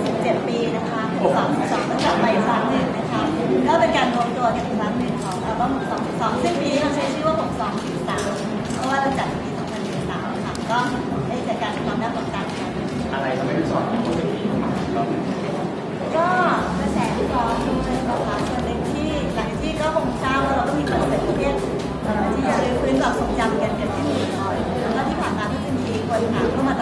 17 ปีนะคะสองสองก็กลับไปอีกครั้งหนึ่งนะคะ ก็เป็นการรวมตัวกันอีกครั้งหนึ่งของอัลบั้มสองสองซึ่งปีนี้เราใช้ชื่อว่า 6 2 4 3เพราะว่าเราจัดปี2013ค่ะก็ได้จัดการความน่าตกใจค่ะอะไรทำให้ถึงชอบเพลงนี้เราก็กระแสที่ร้อนด้วยนะคะส่วนหนึ่งที่หลังที่ก็คงทราบว่าเราก็มีคอนเสิร์ตประเภทเอ่อที่จะรื้อฟื้นความทรงจำกันกิดขึ้นอีกหน่อยแล้วที่ผ่านมาก็จะมีคนถามเข้ามาตลอดเวลา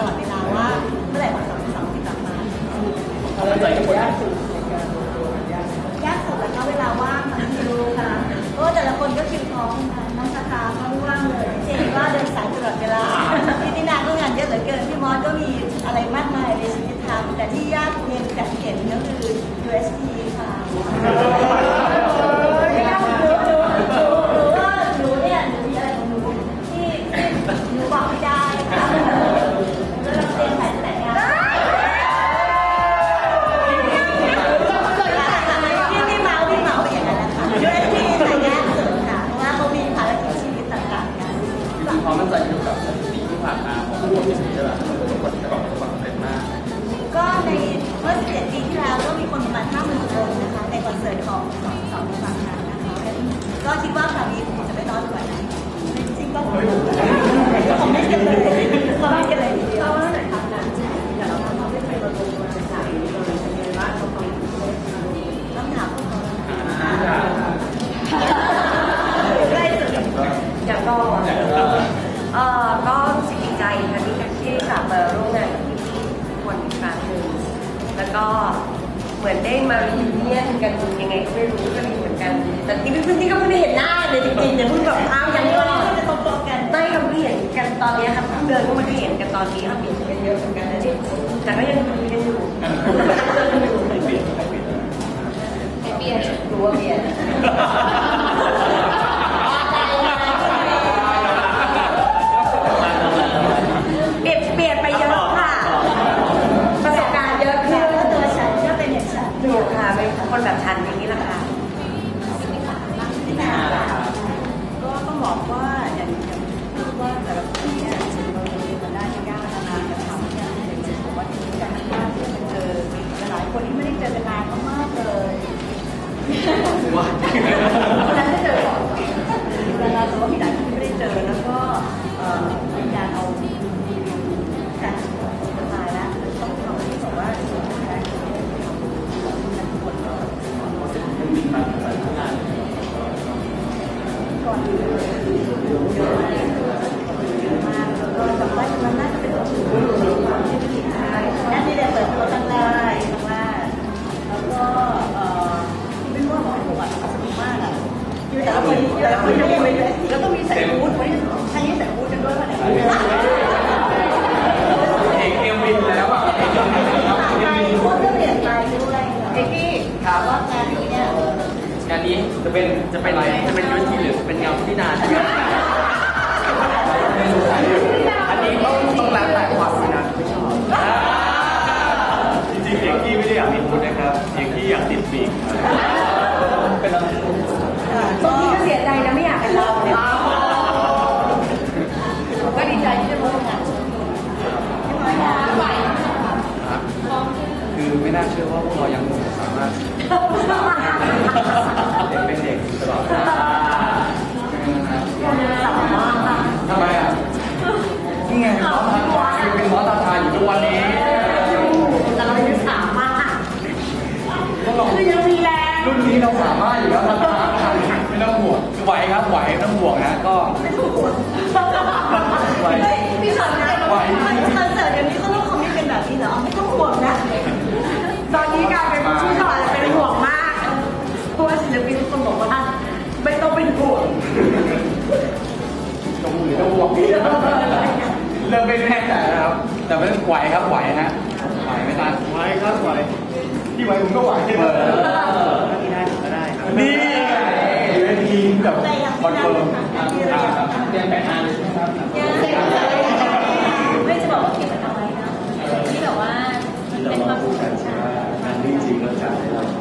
ว่า ก็คิดว่าคราวนี้คงจะไม่น้อยกว่านั้นจริงๆก็คงไม่เกินเลยคงไม่เกินเลยทีเดียวต้องถามพวกเขาใกล้สุดอย่างก็เอ่อก็รู้สึกดีใจค่ะที่ที่กลับมาร่วมงานกับพี่ทุกคนอีกครั้งหนึ่งแล้วก็ เหมือนได้มารีเนียนกันยังไงก็ไม่รู้ก็ดีเหมือนกัน แต่ที่เพิ่งที่ก็เพิ่งได้เห็นหน้าเลยจริงๆเนี่ยเพิ่งแบบอ้าวยังก็จะตรงๆกันไม่เราเพิ่งเห็นกันตอนนี้ครับเพิ่งเดินก็ไมาได้เห็นกันตอนนี้ครับเห็นกันเยอะเหมือนกันนะที่แต่ก็ยังคุยกันอยู่ยังอยู่ไม่เปลี่ยนไม่เปลี่ยนไม่เปลี่ยนรู้ว่าเปลี่ยน แต่ละคนแต่ละคนจะมีแล้วก็มีใส่บูทไว้ท่านนี้ใส่บูทกันด้วยป่ะเนี่ยเอกเอ็มวินแล้วอะไปพวกก็เปลี่ยนไปด้วยเอ็กกี้ถามว่างานนี้เนี่ยงานนี้จะเป็นจะเป็นอะไรจะเป็นยูทีหรือเป็นเงาที่นานใช่ไหมอันนี้ต้องต้องแล้วแต่ความนะไม่ชอบจริงๆเอกกี้ไม่ได้อยากมีพุทนะครับเอกกี้อยากติดปีกเป็น ไม่น่าเชื่อว่าพวกเรายังสามารถเด็กเป็นเด็กตลอดทำไมอะนี่ไงเป็นหมอตาทาอยู่ทุกวันนี้แต่เราเป็นสามมากพวกเราคือยังมีแรงรุ่นนี้เราสามารถอยู่แล้วทำทำไม่ต้องห่วงไหวครับไหวไม่ต้องห่วงนะก็ไหวพี่สอนนะคอนเสิร์ตเดี๋ยวนี้เขาต้องคอมมิตเป็นแบบนี้เหรอไม่ต้องห่วงนะตอน นี้กลายเป็นผู้สอนเป็นห่วงมาก เพราะว่าศิลปินทุกคนบอกว่าไม่ต้องเป็นห่วงต้องห่วงต้องห่วงเริ่มไม่แน่ใจแล้วครับ แต่ไม่ไหวครับไหวฮะไหวไม่ทันไหวครับไหวที่ไหวผมก็ไหวเออที่ได้ผมก็ได้ครับนี่ไงอยู่ในทีมกับใจยังคอนไม่เฟิร์มนั่งอ่าเตรียมแผนงานเลยใช่ไหมครับไม่จะบอกว่าคิดมันเอาไว้นะที่แบบว่าเป็นความสุข จริงแล้วจ่ายให้เราเรา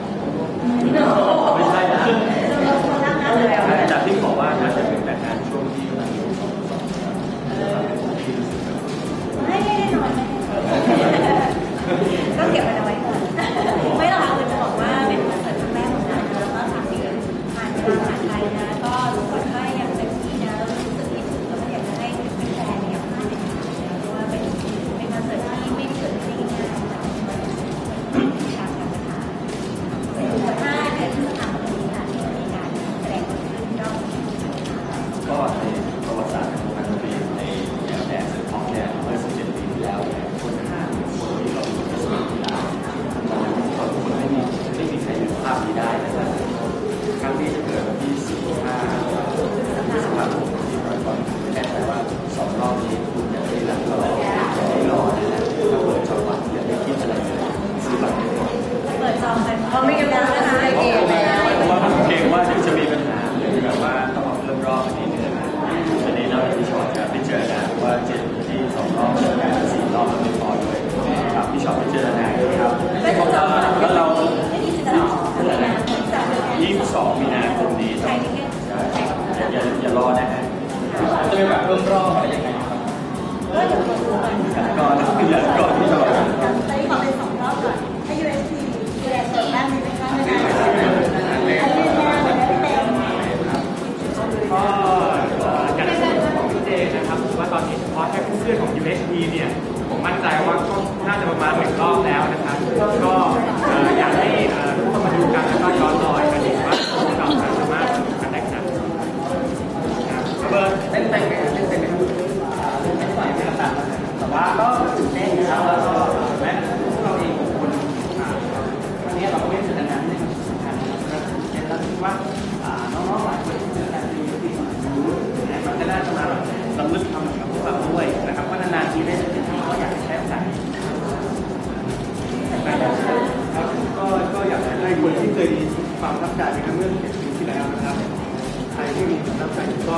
พิ่มรอบอะไรยังไงรับก็อย่างตัวตัวมันก่อนที่จะก่อนที่จะไปเป็นสองรอบก่อนให้ UST ดูแลเสริแบ้างไหมคะในแล้เรียนงานก็จากที่ของพี่เจนะครับผมว่าตอนนี้เฉพาะแค่เพื่อนของ UST เนี่ยผมมั่นใจว่าก็น่าจะประมาณหนึ่งรอบแล้ว ความรับใจนะครับเมื่อเจ็ดปีที่แล้วนะครับใครที่มีความรับใจก็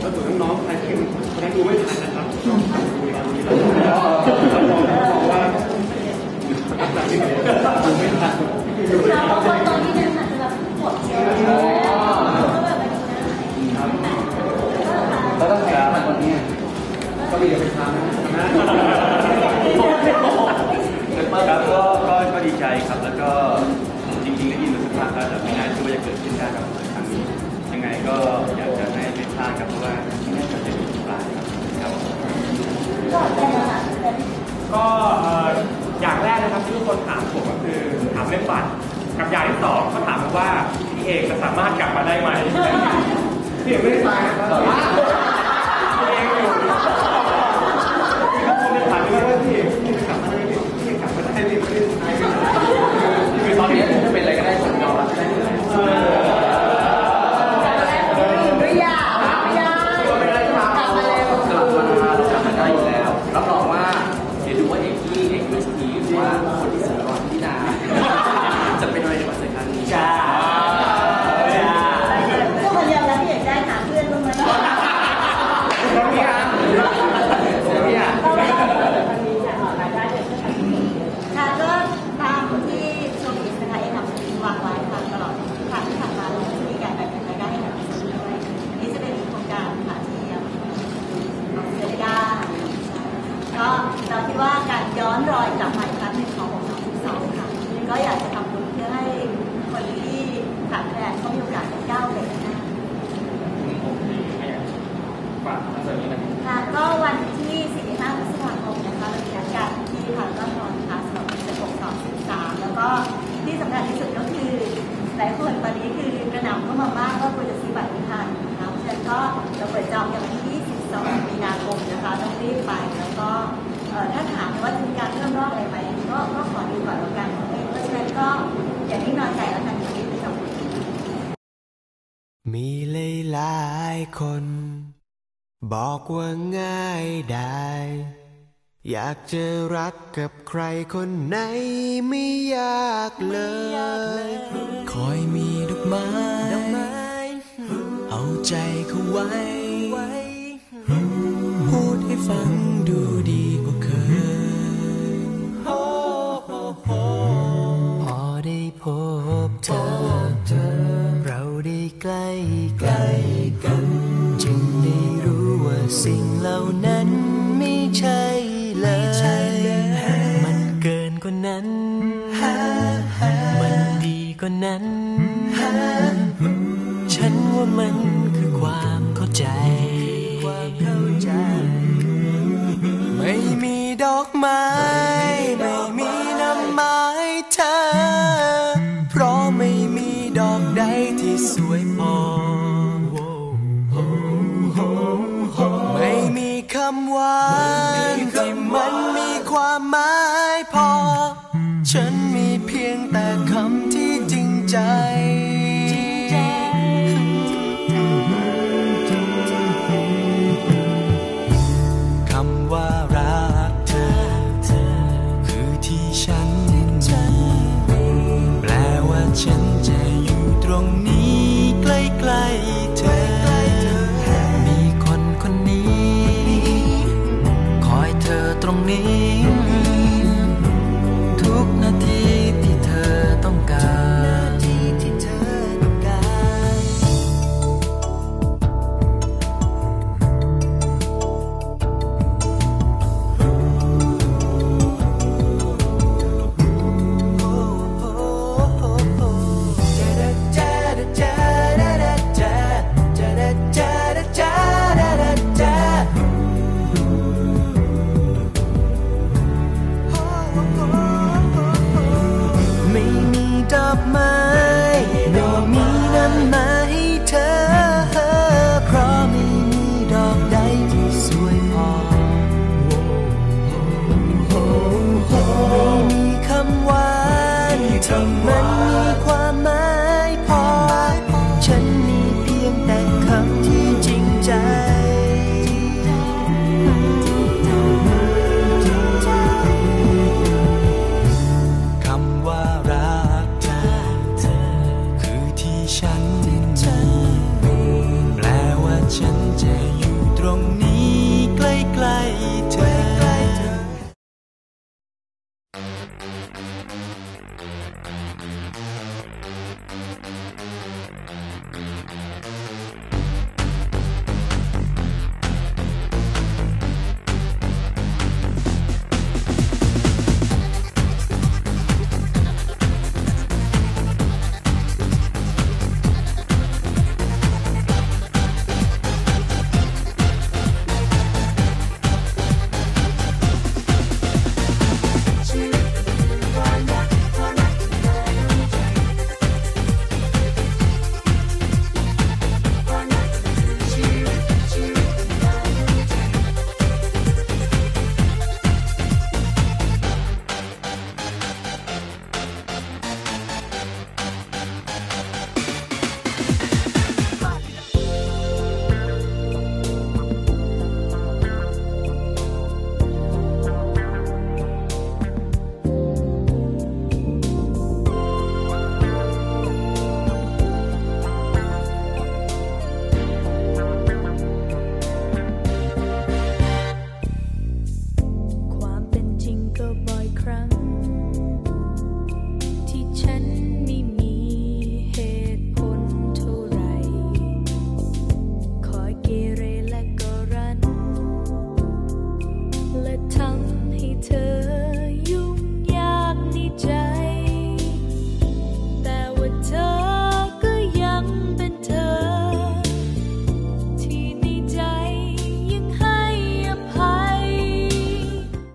แล้วส่วนน้องๆใครที่คนนั้นดูไม่ทันนะครับต้องดูตอนนี้แล้วรับรองบอกว่ารับใจที่ดูไม่ทันดูไม่ทันตอนนี้เนี่ยค่ะจะแบบปวดเยอะแบบมันง่ายครับแล้วต้องแข่งขันตอนนี้ก็มีจะไปทำนะครับก็ก็ดีใจครับแล้วก็จริงๆได้ยิน มาสักพักแล้วแต่ไม่น่าเชื่อว่าจะเกิดขึ้นได้กับครั้งนี้ ยังไงก็อยากจะให้ไม่พลาดครับเพราะว่าน่าจะเป็นอีกปลายครับครับก็เอ่ออย่างแรกนะครับที่ทุกคนถามผมก็คือถามเรื่องบัตรกับอย่างที่สองเขาถามมาว่าพี่เอกจะสามารถกลับมาได้ไหมพี่เอกไม่ได้ตายนะครับพี่เอกอยู่ผมจะถามด้วยว่าพี่เอกพี่จะกลับมาได้ไหมพี่เอกกลับมาได้ไหมพี่เอกตายไหม คือตอนนี้จะเป็นอะไรก็ได้ผมยอมรับได้เลย ไม่ยากไม่ยากกลับมาเร็ว กลับมาเรากลับมาได้อยู่แล้ว รับรองว่าเดี๋ยวดูว่าเอกที่เอกยูเอสพีหรือว่าคนที่สอนอนที่ดาจะเป็นอะไรในวันสำคัญนี้จ้า ก็คนเดียวแล้วพี่เอกได้หาเพื่อนบ้างไหม พี่อะพี่อะ ค่ะก็ตามที่โชว์อิสนะคะเอ็นทำวางไว้ค่ะตลอดทางที่ผ่านมาเราจะมีการแบ่งรายได้ให้กับผู้สูงด้วยอันนี้จะเป็นโครงการค่ะที่เอาเซริก้าก็เราคิดว่าการย้ อนรอยกลับมาอีกครั้งหนึ่งของของสองค่ะ ก็อยากจะทำบุญเพื่อให้คนที่ขาดแคลนเขามีโอกาสได้ก้าวไปข้างหน้าฝากคอนเสิร์ตนี้นะครับค่ะก็วันที่4-5พฤษภาคมนะคะเรามีนัดกันที่ทางต้นนอนค่ะสำหรับ16 2 13แล้วก็ที่สำคัญที่สุดก็คือหลายคนตอนนี้คือกระหน่ำเข้ามามากว่าควรจะซื้อบัตรไม่ทันนะคะเพราะฉะนั้นก็เราเปิดจองกันวันที่22มีนาคมนะคะต้องรีบไปแล้วก็เอ่อถ้าถาม ว่าจะมีการเพิ่มรอบอะไรไหมก็ก็ขอดูก่อนแล้วกันเพราะฉะนั้นก็อย่านิ่งนอนใจแล้วกันอย่ารีบไปจองมีหลายๆคน บอกว่าง่ายได้ อยากจะรักกับใครคนไหนไม่ยากเลย คอยมีดอกไม้ เอาใจเขาไว้ ว่านั้น ฉันว่ามันคือความเข้าใจ ไม่มีดอกไม้ ไม่มีน้ำไม้เธอ เพราะไม่มีดอกใดที่สวยพอ ไม่มีคำหวานที่มันมีความหมายพอ ฉันมีเพียงแต่คำที่ จคำว่ารักเธอ คือที่ฉันมีแปลว่าฉันจะอยู่ตรงนี้ใกล้ๆเธอ มีคนคนนี้ คอยเธอตรงนี้ burn me